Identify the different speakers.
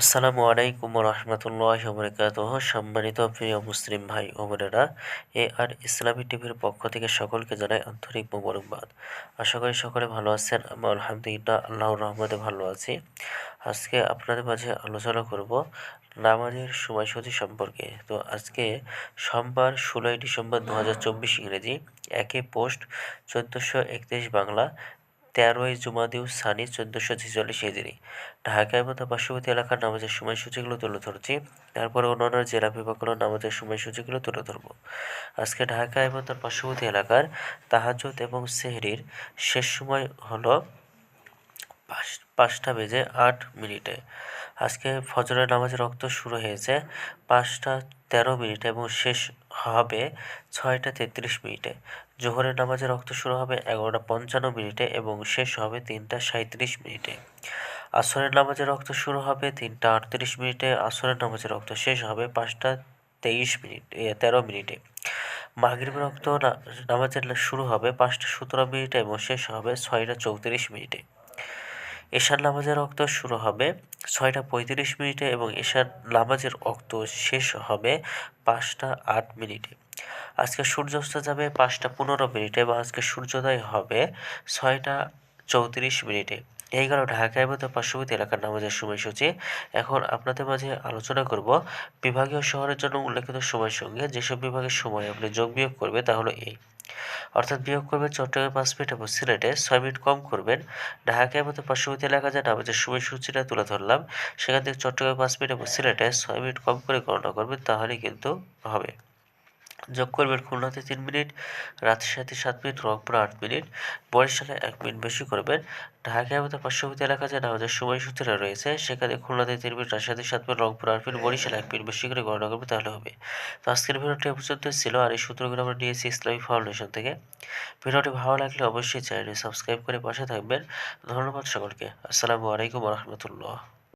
Speaker 1: আসসালামু আলাইকুম রহমতুল্লাহ বরকাত সম্মানিত প্রিয় মুসলিম ভাই ও বোনেরা, এ আর ইসলামী টিভির পক্ষ থেকে সকলকে জানাই আন্তরিক মোবারকবাদ। আশা করি সকলে ভালো আছেন, আমি আলহামদুলিল্লাহ আল্লাহর রহমতে ভালো আছি। আজকে আপনাদের মাঝে আলোচনা করব নামাজের সময়সূচি সম্পর্কে। তো আজকে সোমবার, ষোলোই ডিসেম্বর দু ইংরেজি, একে পোস্ট চোদ্দোশো একত্রিশ বাংলা তেরোই জুমাদিউ সানি চোদ্দোশো ছেচল্লিশ হিজড়ি ঢাকা এবং তার পার্শ্ববর্তী এলাকার নামাজের সময়সূচিগুলো তুলে ধরছি। তারপরে অন্যান্য জেলা বিভাগগুলোর নামাজের সময়সূচিগুলো তুলে ধরব। আজকে ঢাকা এবং তার পার্শ্ববর্তী এলাকার তাহাজত এবং সেহরির শেষ সময় হলো পাঁচটা বেজে আট মিনিটে। আজকে ফজরের নামাজের রক্ত শুরু হয়েছে পাঁচটা তেরো মিনিটে এবং শেষ হবে ছয়টা তেত্রিশ মিনিটে। জোহরের নামাজের রক্ত শুরু হবে এগারোটা পঞ্চান্ন মিনিটে এবং শেষ হবে তিনটা সাঁত্রিশ মিনিটে। আসরের নামাজের রক্ত শুরু হবে তিনটা আটত্রিশ মিনিটে, আসরের নামাজের রক্ত শেষ হবে পাঁচটা তেইশ মিনিট তেরো মিনিটে। মাগরিবের রক্ত নামাজের শুরু হবে পাঁচটা সতেরো মিনিটে এবং শেষ হবে ছয়টা চৌত্রিশ মিনিটে। এশার নামাজের রক্ত শুরু হবে ছয়টা পঁয়ত্রিশ মিনিটে এবং এশার নামাজের রক্ত শেষ হবে পাঁচটা আট মিনিটে। আজকে সূর্যাস্ত যাবে পাঁচটা পনেরো মিনিটে এবং আজকে সূর্যোদয় হবে ছয়টা চৌত্রিশ মিনিটে। এই গেল ঢাকা এবং তার পার্শ্ববর্তী এলাকার নামাজের সময়সূচি। এখন আপনাদের মাঝে আলোচনা করব বিভাগীয় শহরের জন্য উল্লেখিত সময়ের সঙ্গে। যেসব বিভাগের সময় আপনি যোগ বিয়োগ করবে তা হলো এই। অর্থাৎ বিয়োগ করবেন চট্টগ্রাম পাঁচ মিনিট এবং সিলেটে ছয় মিনিট কম করবেন। ঢাকায় মতো পার্শ্ববর্তী এলাকা যে নামাজের সময়সূচিটা তুলে ধরলাম, সেখান থেকে চট্টগ্রাম পাঁচ মিনিট এবং সিলেটে ছয় মিনিট কম করে গণনা করবেন, তাহলেই কিন্তু হবে। যোগ করবেন খুলনাতে তিন মিনিট রাজশাহীতে সাত মিনিট, রংপুর আট মিনিট, বরিশালে এক মিনিট বেশি করবেন। ঢাকা এবং পার্শ্ববর্তী এলাকা যে নামাজের সময়সূচিটা রয়েছে, সেখানে খুলনাতে তিন মিনিট, রাজশাহীতে সাত মিনিট, রংপুর আট মিনিট, বরিশালে এক মিনিট বেশি করে গণনা করবে তাহলে হবে। তো আজকের ভিডিওটি পর্যন্ত ছিল, আর এই সূত্রগুলো আমরা নিয়েছি ইসলামী ফাউন্ডেশন থেকে। ভিডিওটি ভালো লাগলে অবশ্যই চ্যানেলটি সাবস্ক্রাইব করে পাশে থাকবেন। ধন্যবাদ সকলকে। আসসালামু আলাইকুম রহমতুল্লাহ।